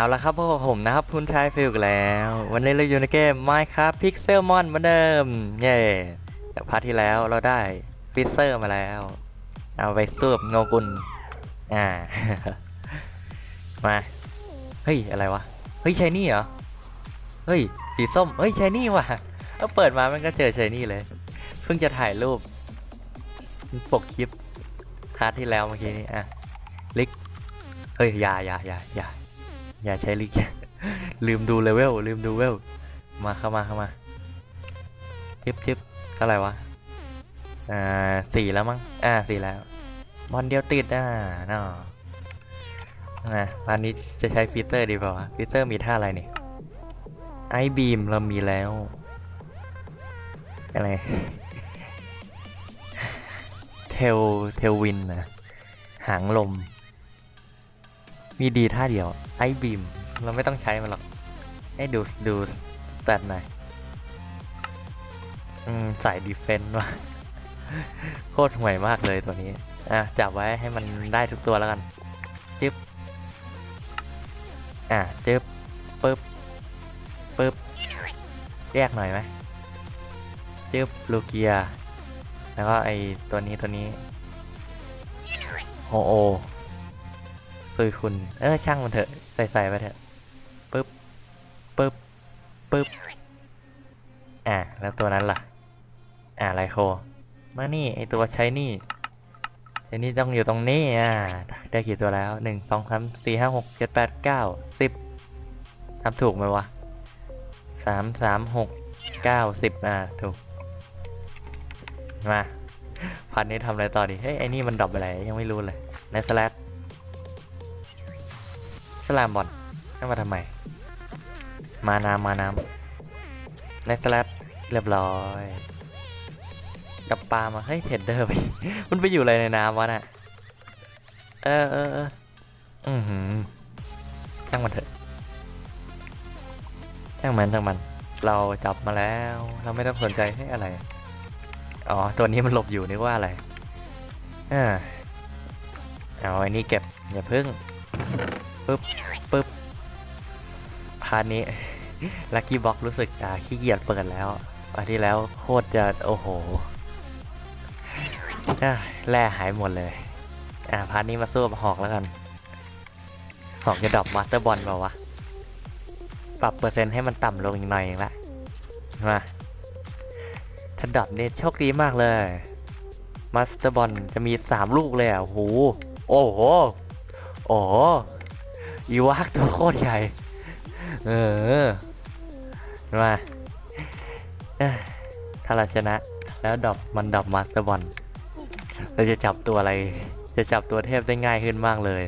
เอาละครับพวกผมนะครับคุณชายฟิลกแล้ว วันนี้เราอยู่ในเกม Minecraft Pixelmon เหมือนเดิม เย้แต่พาร์ทที่แล้วเราได้ฟิเซอร์มาแล้ว เอาไปสูบโงกุลอ่า มา เฮ้ย อะไรวะ เฮ้ยชายนี่เหรอ เฮ้ยสีส้ม เฮ้ยชายนี่ว่ะเอาเปิดมามันก็เจอชายนี่เลย เพิ่งจะถ่ายรูป ปกคลิปพาร์ทที่แล้วเมื่อกี้นี้อะลิกเฮ้ยอย่าอย่าอย่าอย่า อย่าใช้ลิกลืมดูเลเวลลืมดูเวลมาเข้ามาเข้ามาจิบจิบเท่าไหร่วะอ่าสี่แล้วมั้งอ่าสี่แล้วบอลเดียวติดอะเนาะนะวันนี้จะใช้ฟีเซอร์ดีป่าวะฟีเซอร์มีท่าอะไรนี่ไอบีมเรามีแล้วอะไรเทลเทลวินนะหางลม มีดีท่าเดียวไอบีมเราไม่ต้องใช้มันหรอกให้ดูดูสแตทหน่อยอืมใส่ดีเฟนต์ว่ะโคตรห่วยมากเลยตัวนี้ อะ จับไว้ให้มันได้ทุกตัวแล้วกัน จึ๊บ อะ จึ๊บปึ๊บปึ๊บ แยกหน่อยไหมจึ๊บ ลูเกีย แล้วก็ไอตัวนี้ตัวนี้ โอโอ ซุยคุณ เออช่างมันเถอะ ใส่ใส่ไปเถอะปึ๊บปึ๊บปึ๊บอะแล้วตัวนั้นล่ะ อะไลโค มานี่ไอตัวใช้นี่ใช้นี่ต้องอยู่ตรงนี้อะได้กี่ตัวแล้วหนึ่งสองสามสี่ห้าหกเจ็ดแปดเก้าสิบทำถูกไหมวะสามสามหกเก้าสิบอะถูก มาพันนี้ทำอะไรต่อดีเฮ้ยไอ้นี่มันดรอปไปไหนยังไม่รู้เลยในสแลด ลามบอลให้มาทำไม มาน้ำมาน้ำในสแลดเรียบร้อยกับปลามา เฮ้ยเทดเดอร์ไปมันไปอยู่อะไรในน้ำวะน่ะ เออเออเอออือหือช่างมันเถอะช่างมันช่างมัน เราจับมาแล้ว เราไม่ต้องสนใจให้อะไร อ๋อ ตัวนี้มันหลบอยู่นึกว่าอะไรอ่าเอาไอ้นี่เก็บอย่าพึ่ง ปึ๊บปึ๊บพาร์ทนี้ ลักกี้บ็อกรู้สึกอ่าขี้เกียจเปิดแล้วพาร์ทที่แล้วโคตรจะ โอ้โหแร่หายหมดเลย อ่าพาร์ทนี้มาสู้กับหอกแล้วกัน หอกจะดรอปมาสเตอร์บอลเปล่าวะ ปรับเปอร์เซ็นต์ให้มันต่ำลงอีกหน่อยนึงละมาถ้าดรอปเนี่ยโชคดีมากเลยมาสเตอร์บอลจะมี 3 ลูกเลยอะโอ้โห โอ้โห โอ้ อีวากตัวโคตรใหญ่ เออ มาถ้าเราชนะ แล้วดอปมันดอปมาสเตอร์บอลเราจะจับตัวอะไร จะจับตัวเทพได้ง่ายขึ้นมากเลย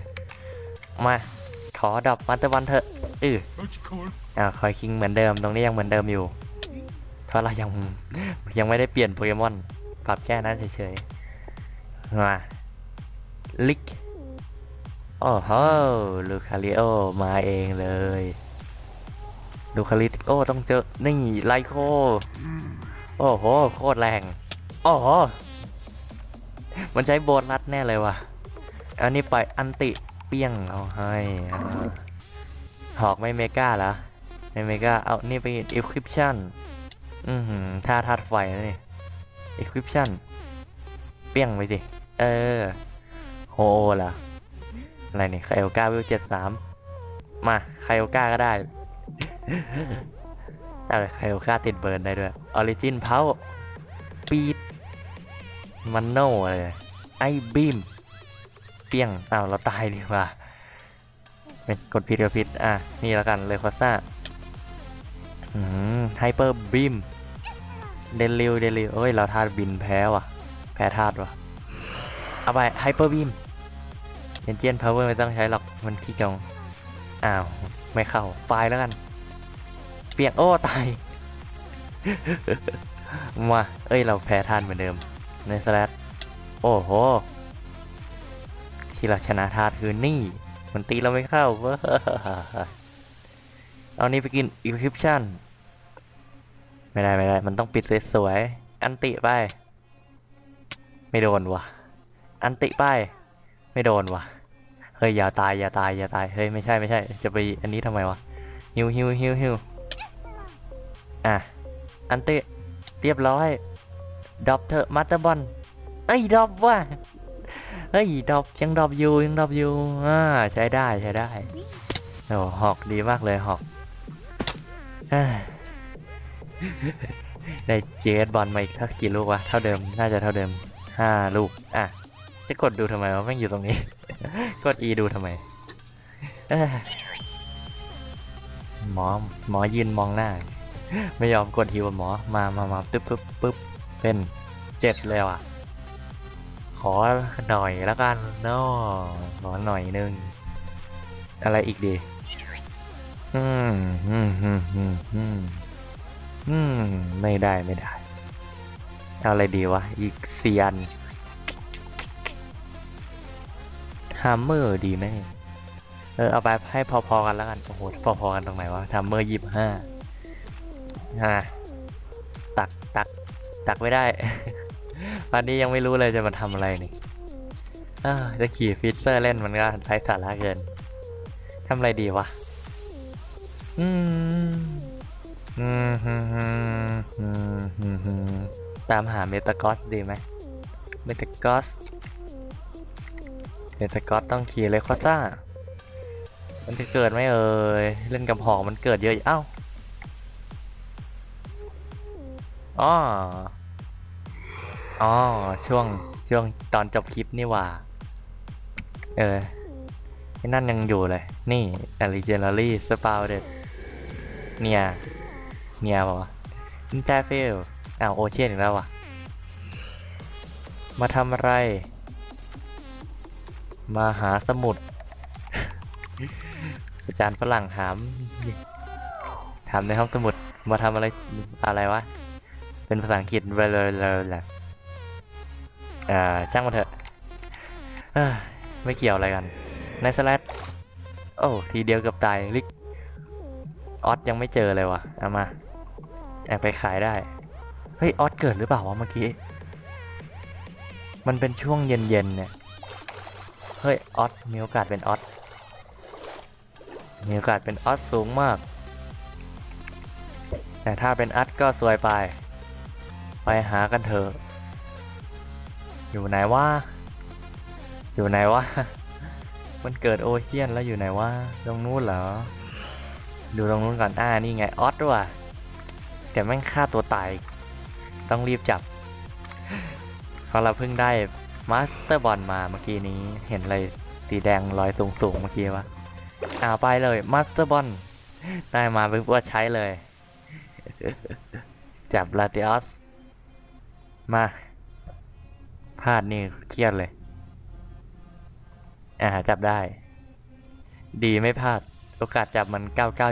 มา ขอดอปมาสเตอร์บอลเถอะอืออ่าคอยคิงเหมือนเดิม ตรงนี้ยังเหมือนเดิมอยู่ เพราะเรายังยังไม่ได้เปลี่ยนโปเกมอน ปรับแค่นั้นเฉยๆ มา ลิก โอ้โหลูคาริโอมาเองเลยลูคาริโอต้องเจอ นี่ไลโค โอ้โห โคตรแรง โอ้โห มันใช้โบนัสแน่เลยว่ะ อันนี้ปล่อยอันติเปี้ยงเอาให้อ่าหอกไม่เมกาเหรอไม่เมกาเอานี่ไปอิคริปชั่นอือหือท่าธาตุไฟนะนี่ equiption เปี้ยงไปดิ เออโฮล่ะ อะไรนี่ไคโอก้าวิวเจ็ดสามมาไคโอก้าก็ได้อะไรไคโอก้าติดเบิร์นได้ด้วยออริจินเพาปีดมันโนอะไรไอบีมเปี้ยงอ้าวเราตายดีกว่าเป็นกดผิดกดผิดอะ นี่แล้วกันเลยคอซ่าอืมไฮเปอร์บีมเดลิวเดลิวเอ้ย เราธาตุบินแพ้ว่ะ แพ้ธาตุว่ะ เอาไปไฮเปอร์บีม เอนเจียนพาวเวอร์ไม่ต้องใช้หรอกมันขี้กงอ้าว ไม่เข้าไปแล้วกัน เปียกโอ้ ตาย มา เอ้ย เราแพ้ธาตุเหมือนเดิม ในสแลตโอ้โห ที่เราชนะธาตุคือนี่ มันตีเราไม่เข้าเว้เอานี่ไปกิน equiption ไม่ได้ ไม่ได้ มันต้องปิดสวยๆอันติไป ไม่โดนวะอันติไป ไม่โดนว่ะฮ้ยอย่าตายอย่าตายอย่าตาย เฮ้ยไม่ใช่ไม่ใช่ จะไปอันนี้ทำไมวะ ฮิวฮิวฮิวฮิวอะ อันเตะเรียบร้อยดรอปเถอะมาสเตอร์บอลเอ้ยดรอปว่ะ เฮ้ยดรอปยังดรอปอยู่ยังดรอปอยู่ อ่าใช้ได้ใช้ได้โอ้หอกดีมากเลยหอกได้เจสบอลมาอีกเท่ากี่ลูกวะ เท่าเดิม น่าจะเท่าเดิมห้าลูก อะ จะกดดูทำไมวะแม่งอยู่ตรงนี้ กด E ดูทำไมหมอหมอยืนมองหน้า ไม่ยอมกดฮิวหมอมามามาตึ๊บปึ๊บปึ๊บเป็นเจ็ดเลยว่ะ ขอหน่อยแล้วกันเนาะขอหน่อยนึง อะไรอีกดี อืมอืมอืมอืมอืมอืมไม่ได้ไม่ได้ เอาอะไรดีวะ อีกเซียน ฮัมเมอร์ดีไหมเออเอาไปให้พอๆกันแล้วกัน โอ้โห พอๆกันตรงไหนวะฮัมเมอร์ยี่ห้าฮะตักตักตักไม่ได้ตอนนี้ยังไม่รู้เลยจะมาทำอะไรนี่าจะขี่ฟิตเซอร์เล่นมันก็ไร้สาระเกินทำอะไรดีวะ อืมอืมฮึฮึมฮึมฮึมฮึมตามหาเมตากอสดีไหมเมตากอส เมตากอสต้องขี่เลยคอซ่า มันจะเกิดไหมเอ่ย เล่นกับหอกมันเกิดเยอะเอ้าอ๋ออ๋อช่วงช่วงตอนจบคลิปนี่ว่า เออไอ้นั่นยังอยู่เลย นี่อ r i ิ i น a l ลี่สปาวเดเนี่ย เนี่ยบอกว่าอินเตอร์เฟลอ้าวโอเชียนอีกแล้วว่ะ มาทำอะไร มาหาสมุด อาจารย์ฝรั่งถาม ถามในห้องสมุด มาทำอะไร อะไรวะ เป็นภาษาอังกฤษเลยเลยเลยเลยอ่าช่างมาเถอะ ไม่เกี่ยวอะไรกันในสแลดโอ้ ทีเดียวกับตายลิกออสยังไม่เจอเลยวะเอามาแอบไปขายได้ เฮ้ย ออสเกิดหรือเปล่าวะเมื่อกี้ มันเป็นช่วงเย็นๆเนี่ย เฮ้ยออสมีโอกาสเป็นออสมีโอกาสเป็นออสสูงมาก แต่ถ้าเป็นอัดก็สวยไป ไปหากันเถอะ อยู่ไหนวะ อยู่ไหนวะ มันเกิดโอเชียนแล้วอยู่ไหนวะ ตรงนู้นเหรอ ดูตรงนู้นก่อนอ่านี่ไงออสว่ะแต่แม่งฆ่าตัวตาย ต้องรีบจับเพราะเราเพิ่งได้ มาสเตอร์บอลมาเมื่อกี้นี้เห็นอะไรสีแดงลอยสูงๆเมื่อกี้วะเอาไปเลยมาสเตอร์บอลได้มาเป็นว่าใช้เลย จับลาติออสมาพลาดนี่เครียดเลย อ่าจับได้ ดีไม่พลาด โอกาสจับมัน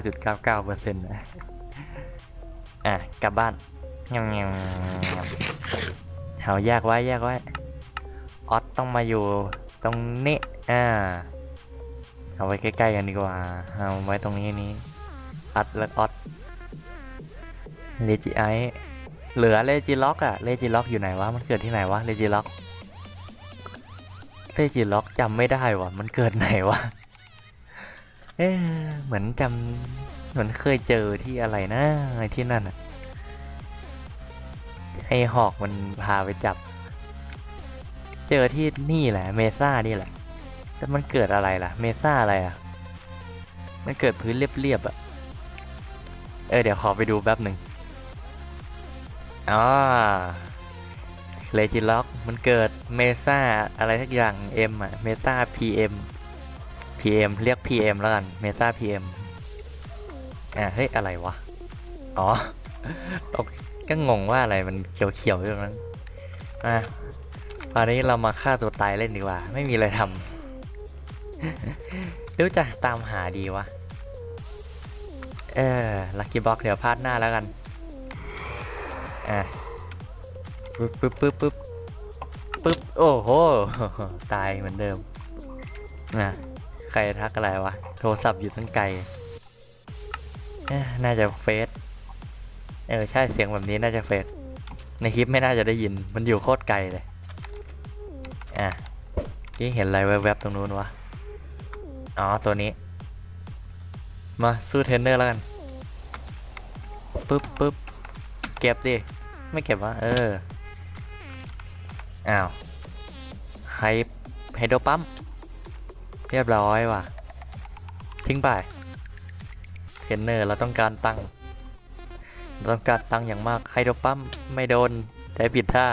99.99%นะอะกลับบ้านยังยังเอาแยกไว้แยกไว้ ออสต้องมาอยู่ตรงนี้อ่าเอาไว้ใกล้ๆกันดีกว่าเอาไว้ตรงนี้นี้อัดและออสเลจิไอเหลือเลจิล็อกอะเลจิล็อกอยู่ไหนวะมันเกิดที่ไหนวะเลจิล็อกเลจิล็อกจำไม่ได้วะมันเกิดไหนวะเอ๊เหมือนจำเหมือนเคยเจอที่อะไรนะไอที่นั่นอะไอหอกมันพาไปจับ เจอที่นี่แหละ เมซ่านี่แหละ แต่มันเกิดอะไรล่ะ เมซ่าอะไรอะ มันเกิดพื้นเรียบๆอะ เออเดี๋ยวขอไปดูแป๊บหนึ่งอ๋อเลจิล็อกมันเกิดเมซ่าอะไรทักอย่าง M อะ เมซ่า PM PM เรียก PM แล้วกัน เมซ่า PM อ่าเฮ้ย อะไรวะ อ๋อตกก็งงว่าอะไรมันเขียวๆอยู่นั้น อะ ตอนนี้เรามาฆ่าตัวตายเล่นดีกว่า ไม่มีอะไรทำรู้จะตามหาดีวะ เออ ลักกี้บ็อกเดี๋ยวพาดหน้าแล้วกัน อะปึ๊บปึ๊บปึ๊บปึ๊บปึ๊บ โอ้โห ตายเหมือนเดิมนะใครทักอะไรวะ โทรศัพท์อยู่ทั้งไกล น่าจะเฟซเออ ใช่เสียงแบบนี้น่าจะเฟซในคลิปไม่น่าจะได้ยิน มันอยู่โคตรไกลเลย อะที่เห็นอะไรแวบๆตรงนู้นวะ อ๋อ ตัวนี้ มาสู้เทรนเนอร์แล้วกัน ปึ๊บปึ๊บเก็บดิ ไม่เก็บวะ เออ อ้าว ไฮไฮโดรปั๊ม เรียบร้อยว่ะ ทิ้งไป เทรนเนอร์เราต้องการตังค์เราต้องการตังค์อย่างมากไฮโดรปั๊ม ไม่โดนใช้ผิดท่า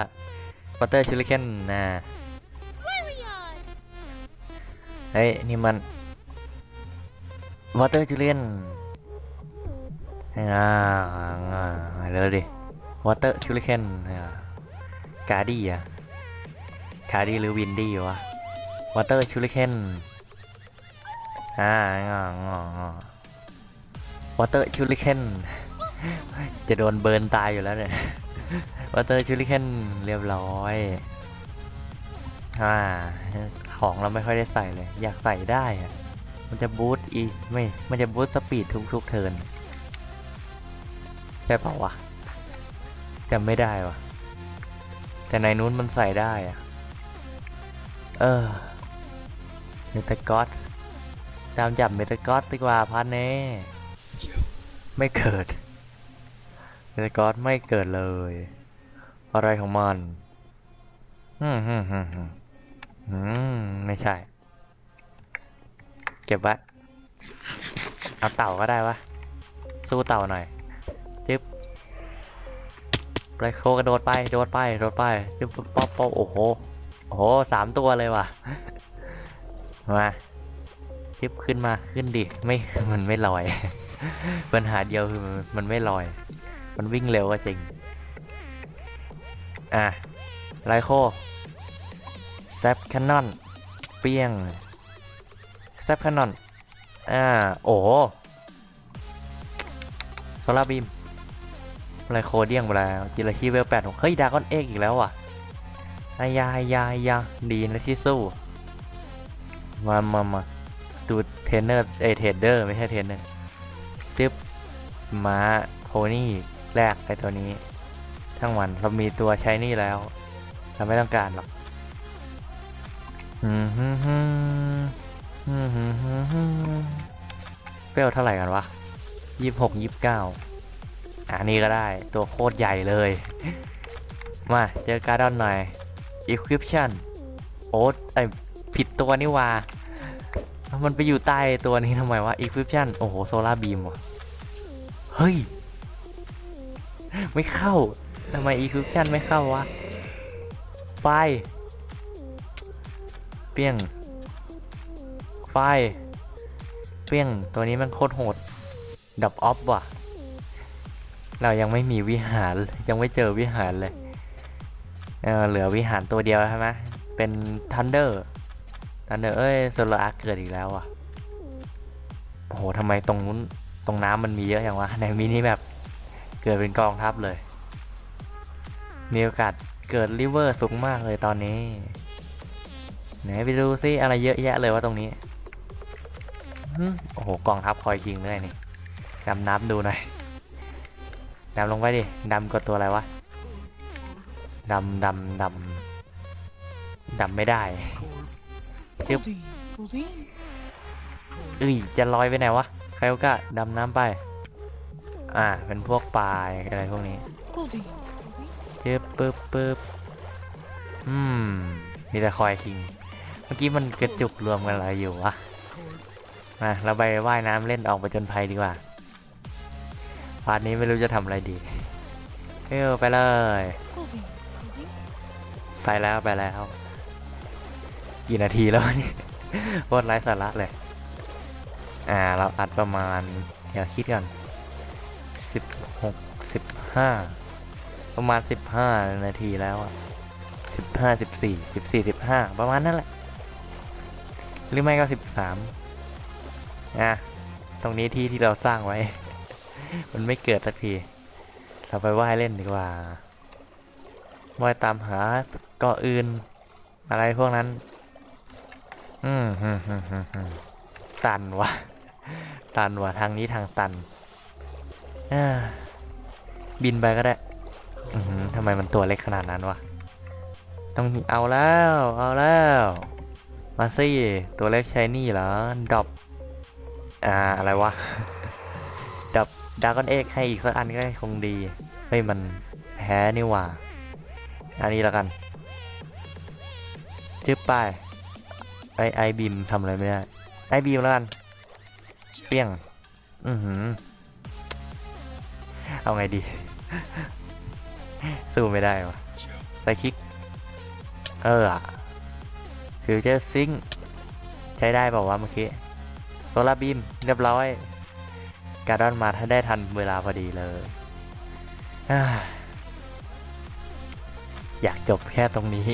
วัตเตอร์ชิลิเคนนะ ฮ้ยนี่มันวอเตอร์จูเลียนอ่าเร็วดิวอเตอร์ชูริเคนกาดี้อะกาดี้หรือวินดี้วะวอเตอร์ชูริเคนอ่างอวอเตอร์ชูริเคนจะโดนเบิร์นตายอยู่แล้วเนี่ยวอเตอร์ชูริเคนเรียบร้อยอ่า ของเราไม่ค่อยได้ใส่เลย อยากใส่ได้อะมันจะบูตอีไม่ มันจะบูตสปีดทุกๆเทิร์นใช่เปล่าวะจำไม่ได้วะแต่ในนู้นมันใส่ได้อะเออเมตากอสตามจับเมตากอสดีกว่าพันเน่ไม่เกิดเมตากอสไม่เกิดเลย อะไรของมัน อืมอืมอืม อืม ไม่ใช่ เก็บไว้ เอาเต่าก็ได้วะ สู้เต่าหน่อย จึ๊บไรโคกระโดดไป โดดไป โดดไป จึ๊บป๊อปป๊อปโอ้โห โอ้โห สามตัวเลยว่ะ มาจึ๊บขึ้นมา ขึ้นดิ ไม่ มันไม่ลอย ปัญหาเดียวคือมันไม่ลอย มันวิ่งเร็วก็จริง อะไรโค แซปแคนนอนเปี้ยงแซปแคนนอนอ่า โอ้โซลาบีมอะไรโคเดียงไปแล้วจิราชีเวลแปดเฮ้ยดากอนเอกอีกแล้วอะอายาอายาอายาดีนะที่สู้ มามามาดูเทรนเนอร์เอเทรดเดอร์ไม่ใช่เทรนเนอร์จึ๊บม้าโพนี่แรกไปตัวนี้ ทั้งวันเรามีตัวใช้นี่แล้ว เราไม่ต้องการหรอก เปรี้ยวเท่าไหร่กันวะยี่สิบหกยี่สิบเก้าอันนี้ก็ได้ตัวโคตรใหญ่เลย มาเจอการ์ดอนหน่อย Equiption โอ๊ตไอผิดตัวนี่ว่ามันไปอยู่ใต้ตัวนี้ทำไมวะ Equiption โอ้โหโซลาร์บีมวะเฮ้ย ไม่เข้าทำไม Equiption ไม่เข้าวะไฟ เปี้ยงไฟเปี้ยงตัวนี้มันโคตรโหดดับออฟว่ะ เรายังไม่มีวิหารยังไม่เจอวิหารเลยเออเหลือวิหารตัวเดียวใช่ไหมเป็นทันเดอร์ทันเดอร์เอ้ยโซลาร์เกิดอีกแล้วอะโอ้โหทำไมตรงนู้นตรงน้ำมันมีเยอะอย่างวะในมินิแบบเกิดเป็นกองทัพเลย มีโอกาสเกิดริเวอร์สูงมากเลยตอนนี้ ไหนไปดูซิอะไรเยอะแยะเลยว่าตรงนี้โอ้โหกองทัพคอยยิงเลยนี่ดำน้ำดูหน่อยดำลงไปดิดำกดตัวอะไรวะดำดำดำดำไม่ได้จึ๊บเอ้ยจะลอยไปไหนวะใครก็ดำน้ำไป อ่า เป็นพวกปลาอะไรพวกนี้จึ๊บปึ๊บปึ๊บอืมมีแต่คอยคิงเมื่อกี้มันกระจุกรวมกันอะไรอยู่วะมาเราไปว่ายน้ำเล่นออกไปจนภัยดีกว่าพาร์ทนี้ไม่รู้จะทำอะไรดีเอ้ไปเลย ไปแล้วไปแล้ว กี่นาทีแล้วนี่โคตรไร้สาระเลย อ่า เราอัดประมาณ เดี๋ยวคิดก่อนสิบหกสิบห้าประมาณสิบห้านาทีแล้วอะสิบห้าสิบสี่สิบสี่สิบห้าประมาณนั่นแหละ หรือไม่ก็สิบสามอะ ตรงนี้ที่ที่เราสร้างไว้ มันไม่เกิดสักที เราไปว่ายเล่นดีกว่าว่ายตามหาเกาะอื่น อะไรพวกนั้น อืมฮึมฮึมฮึมฮึมตันวะตันวะทางนี้ทางตันบินไปก็ได้ทำไมมันตัวเล็กขนาดนั้นวะ ต้องเอาแล้ว เอาแล้ว มาสิตัวเล็กใช้นี่เหรอดรอปอ่าอะไรวะดับดากอนเอ็กให้อีกสักอันก็คงดีเฮ้ยมันแพ้นี่หว่า อันนี้แล้วกันชื่อป้ายไอไอบีมทำอะไรไม่ได้ไอบีมแล้วกันเปี้ยง อือหือ เอาไงดี สู้ไม่ได้วะไซคิก เออ ฟิวเจอร์ซิงใช้ได้เปล่าเมื่อกี้โซลาร์บีมเรียบร้อย การดอนมาถ้าได้ทันเวลาพอดีเลย อยากจบแค่ตรงนี้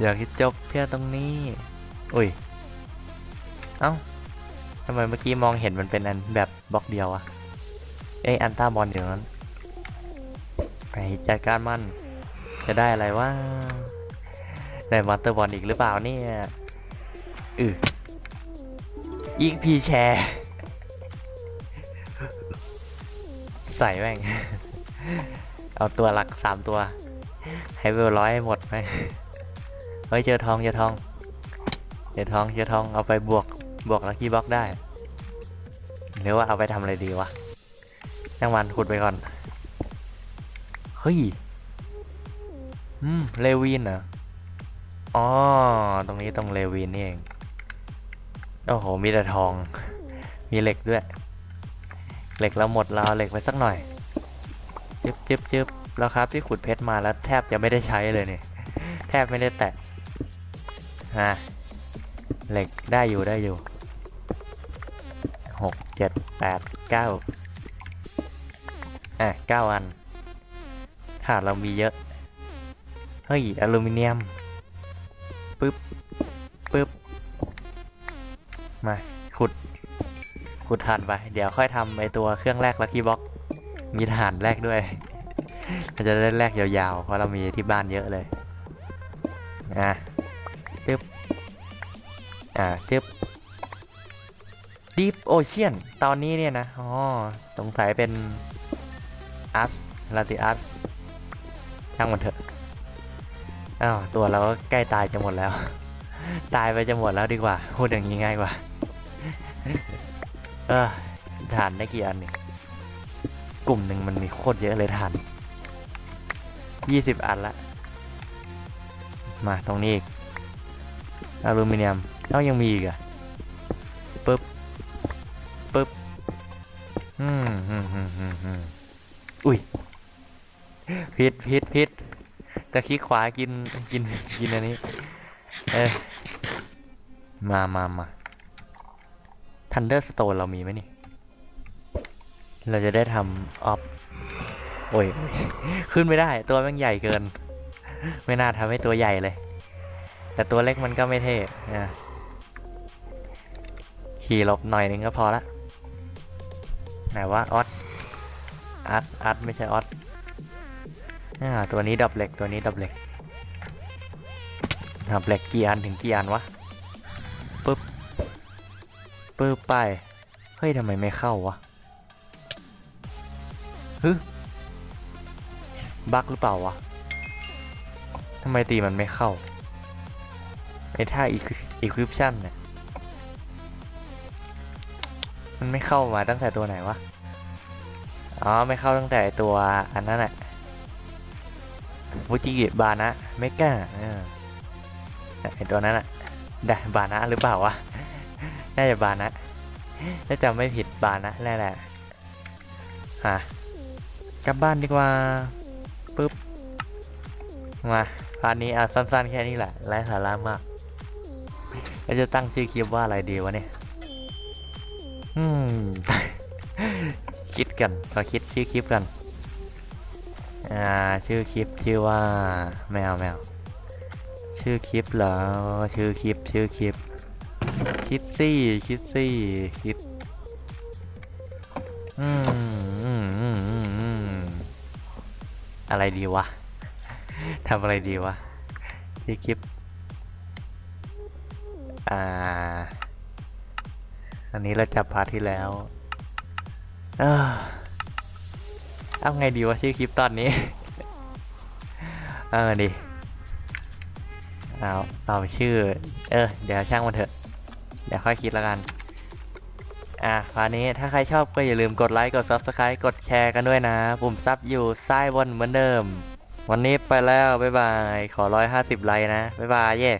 อยากจบแค่ตรงนี้ อุ้ย เอ้าทำไมเมื่อกี้มองเห็นมันเป็นอันแบบบล็อกเดียวอะเอ้อันต้าบอลอยู่นั้นไปจัดการมัน จะได้อะไรวะ ได้มอนเตอร์บอลอีกหรือเปล่าเนี่ยอืออีกพีแชร์ใส่แม่ง เอาตัวหลักสามตัว ให้เวลร้อยให้หมดไหมเฮ้ยเจอทองเจอทองเจอทองเจอทองเอาไปบวกบวกลักกี้บล็อกได้หรือว่าเอาไปทำอะไรดีวะช่างมันขุดไปก่อน เฮ้ย อืม เลวินเหรอ อ๋อ ตรงนี้ตรงเลวินนี่เอง โอ้โห มีแต่ทอง มีเหล็กด้วย เหล็กเราหมดเราเอาเหล็กไปสักหน่อย จึบจึบจึบแล้วครับที่ขุดเพชรมาแล้วแทบจะไม่ได้ใช้เลยเนี่ย แทบไม่ได้แตะฮะเหล็กได้อยู่ได้อยู่หกเจ็ดแปดเก้าอะเก้าอันถาดเรามีเยอะ เฮ้ย อลูมิเนียม มา ขุด ขุดถ่านไป เดี๋ยวค่อยทำไอตัวเครื่องแรกลักกี้บ็อก มีถ่านแรกด้วยเราจะได้แรกยาวๆ เพราะเรามีที่บ้านเยอะเลย อะจึ๊บ อ่าจึ๊บ Deep Ocean ตอนนี้เนี่ยนะ อ๋อสงสัยเป็นอัสลาติอัสช่างมันเถอะ อ้าว ตัวเราก็ใกล้ตายจะหมดแล้ว ตายไปจะหมดแล้วดีกว่าพูดอย่างนี้ง่ายกว่า เออฐานได้กี่อันเนี่ยกลุ่มหนึ่งมันมีโคตรเยอะเลยฐานยี่สิบอันละ มาตรงนี้อีกอลูมิเนียมเอ้ายังมีอีกอะปึ๊บปึ๊บอืมอืมอืมอืมอืมอุ้ยพิษพิษพิษจะคลิกขวากินกินกินอันนี้ เออ มามามาทันเดอร์สโตนเรามีไหมนี่ เราจะได้ทำออฟ โอ้ย ขึ้นไม่ได้ ตัวม่งใหญ่เกิน ไม่น่าทำให้ตัวใหญ่เลย แต่ตัวเล็กมันก็ไม่เท่นะขี่หลบหน่อยนึงก็พอละ ไหนว่าออสอัดอัดไม่ใช่ออสตัวนี้ดับเหล็ก ตัวนี้ดับเหล็กดับเหล็กกี่อันถึงกี่อันวะ ปึ๊บปึ๊บไป เฮ้ยทำไมไม่เข้าวะฮึบั๊กหรือเปล่าวะทำไมตีมันไม่เข้าไอ้ท่าอีควิปชั่นเนี่ยมันไม่เข้ามาตั้งแต่ตัวไหนวะ อ๋อ ไม่เข้าตั้งแต่ตัวอันนั้นแหละวุจิกิบานะ เมกาไอตัวนั้นอะ ได้บานะหรือเปล่าวะ น่าจะบานะถ้าจำไม่ผิดบานะแน่แหละฮะกลับบ้านดีกว่าปึ๊บ มาพาร์ทนี้อะสั้นๆแค่นี้แหละไร้สาระมากแล้วจะตั้งชื่อคลิปว่าอะไรดีวะเนี่ย อืม คิดกันขอคิดชื่อคลิปกัน อ่า ชื่อคลิปชื่อว่าแมวแมว ชื่อคลิปเหรอ ชื่อคลิป ชื่อคลิป คิดซี่คิดซี่คิดอืมอืมอืมอืมอะไรดีวะทำอะไรดีวะชื่อคลิป อ่า อันนี้เราจับพาร์ทที่แล้วเออเอาไงดีวะชื่อคลิปตอนนี้ เออดิ เอาเอาชื่อ เออ เดี๋ยวช่างมันเถอะ เดี๋ยวค่อยคิดแล้วกัน อะคราวนี้ถ้าใครชอบก็อย่าลืมกดไลค์ กด Subscribe กดแชร์กันด้วยนะ ปุ่มซับอยู่ซ้ายบนเหมือนเดิม วันนี้ไปแล้ว บ๊ายบาย ขอ 150 ไลค์นะ บ๊ายบายเย่